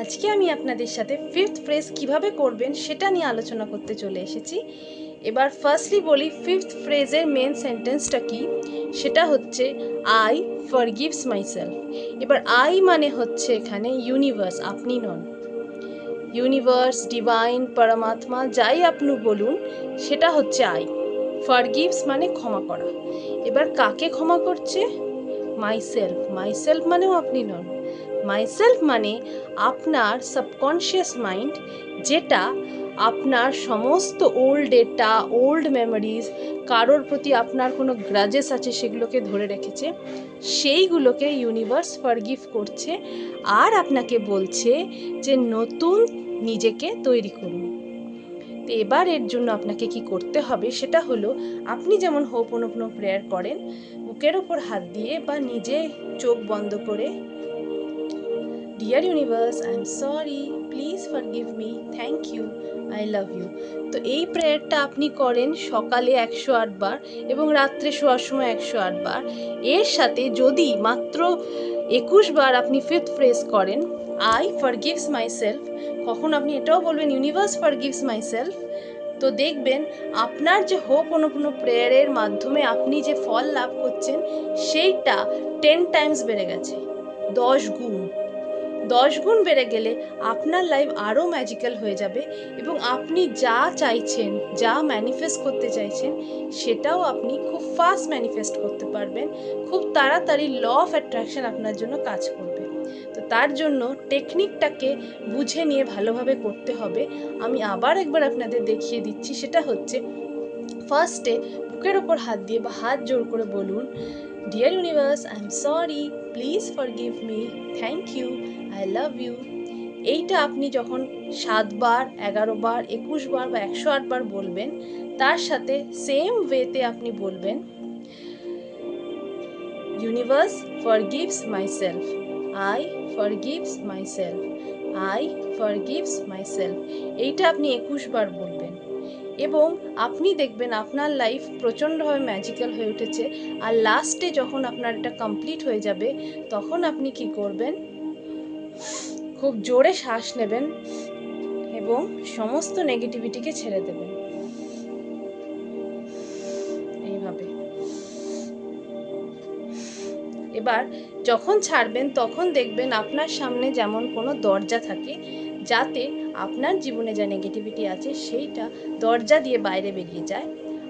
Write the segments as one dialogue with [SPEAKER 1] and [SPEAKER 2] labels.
[SPEAKER 1] আজকে আমি আপনাদের সাথে ফিফথ ফ্রেজ কীভাবে করবেন সেটা নিয়ে আলোচনা করতে চলে এসেছি। এবার ফার্স্টলি বলি ফিফথ ফ্রেজের মেন সেন্টেন্সটা কি? সেটা হচ্ছে আই ফরগিভস মাইসেলফ এবার আই মানে হচ্ছে এখানে ইউনিভার্স আপনি নন। ইউনিভার্স ডিভাইন পরমাত্মা, যাই আপনি বলুন, সেটা হচ্ছে আই ফরগিভস মানে ক্ষমা করা। এবার কাকে ক্ষমা করছে? মাইসেলফ মাইসেলফ মানেও আপনি নন। মাইসেলফ মানে আপনার সাবকনশিয়াস মাইন্ড যেটা আপনার সমস্ত ওল্ড ডেটা ওল্ড মেমোরিজ কারোর প্রতি আপনার কোনো গ্রাজেস আছে সেগুলোকে ধরে রেখেছে, সেইগুলোকে ইউনিভার্স ফরগিভ করছে আর আপনাকে বলছে যে নতুন নিজেকে তৈরি করুন। তো এবার এর জন্য আপনাকে কি করতে হবে সেটা হলো, আপনি যেমন হোপ অনুপ্ন প্রেয়ার করেন, বুকের ওপর হাত দিয়ে বা নিজে চোখ বন্ধ করে dear universe I am sorry please forgive me thank you I love you তো এই প্রেয়ারটা আপনি করেন সকালে একশো আটবার এবং রাত্রে শোয়ার সময় একশো আটবার এর সাথে যদি মাত্র একুশ বার আপনি ফিফথ ফ্রেজ করেন I forgives myself কখন আপনি এটাও বলবেন universe forgives myself তো দেখবেন আপনার যে হোপ কোনো প্রেয়ারের মাধ্যমে আপনি যে ফল লাভ করছেন, সেইটা টেন টাইমস বেড়ে গেছে। দশ গুণ। দশ গুণ বেড়ে গেলে আপনার লাইফ আরও ম্যাজিক্যাল হয়ে যাবে এবং আপনি যা চাইছেন, যা ম্যানিফেস্ট করতে চাইছেন, সেটাও আপনি খুব ফাস্ট ম্যানিফেস্ট করতে পারবেন। খুব তাড়াতাড়ি ল অফ অ্যাট্রাকশন আপনার জন্য কাজ করবে। তো তার জন্য টেকনিকটাকে বুঝে নিয়ে ভালোভাবে করতে হবে। আমি আবার একবার আপনাদের দেখিয়ে দিচ্ছি, সেটা হচ্ছে ফার্স্টে বুকের ওপর হাত দিয়ে বা হাত জোর করে বলুন dear universe I am sorry please forgive me thank you I love you এইটা আপনি যখন সাতবার এগারো বার একুশ বার বা একশো আটবার বলবেন, তার সাথে সেম ওয়েতে আপনি বলবেন universe forgives myself I forgives myself I forgives myself এইটা আপনি একুশ বার বলবেন। এবং আপনি দেখবেন আপনার লাইফ প্রচণ্ডভাবে ম্যাজিক্যাল হয়ে উঠেছে। আর লাস্টে যখন আপনার এটা কমপ্লিট হয়ে যাবে, তখন আপনি কি করবেন? খুব জোরে শ্বাস নেবেন এবং সমস্ত নেগেটিভিটিকে ছেড়ে দেবেন। এইভাবে। এবার যখন ছাড়বেন, তখন দেখবেন আপনার সামনে যেমন কোনো দরজা থাকে যাতে আপনার জীবনে যা নেগেটিভিটি আছে সেইটা দরজা দিয়ে বাইরে বেরিয়ে যায়।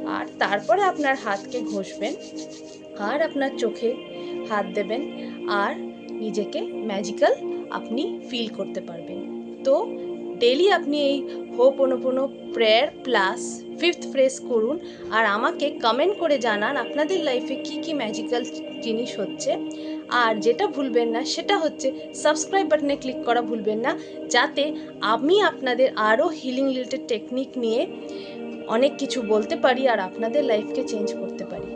[SPEAKER 1] আর তারপরে আপনার হাতকে ঘষবেন, আর আপনার চোখে হাত দেবেন, আর নিজেকে ম্যাজিক্যাল আপনি ফিল করতে পারবেন। তো ডেলি আপনি এই ho'oponopono prayer plus fifth phrase করুন আর আমাকে কমেন্ট করে জানান আপনাদের লাইফে কি কি ম্যাজিক্যাল জিনিস হচ্ছে। আর যেটা ভুলবেন না, সেটা হচ্ছে সাবস্ক্রাইব বাটনে ক্লিক করা ভুলবেন না, যাতে আমি আপনাদের আরও হিলিং রিলেটেড টেকনিক নিয়ে অনেক কিছু বলতে পারি আর আপনাদের লাইফকে চেঞ্জ করতে পারি।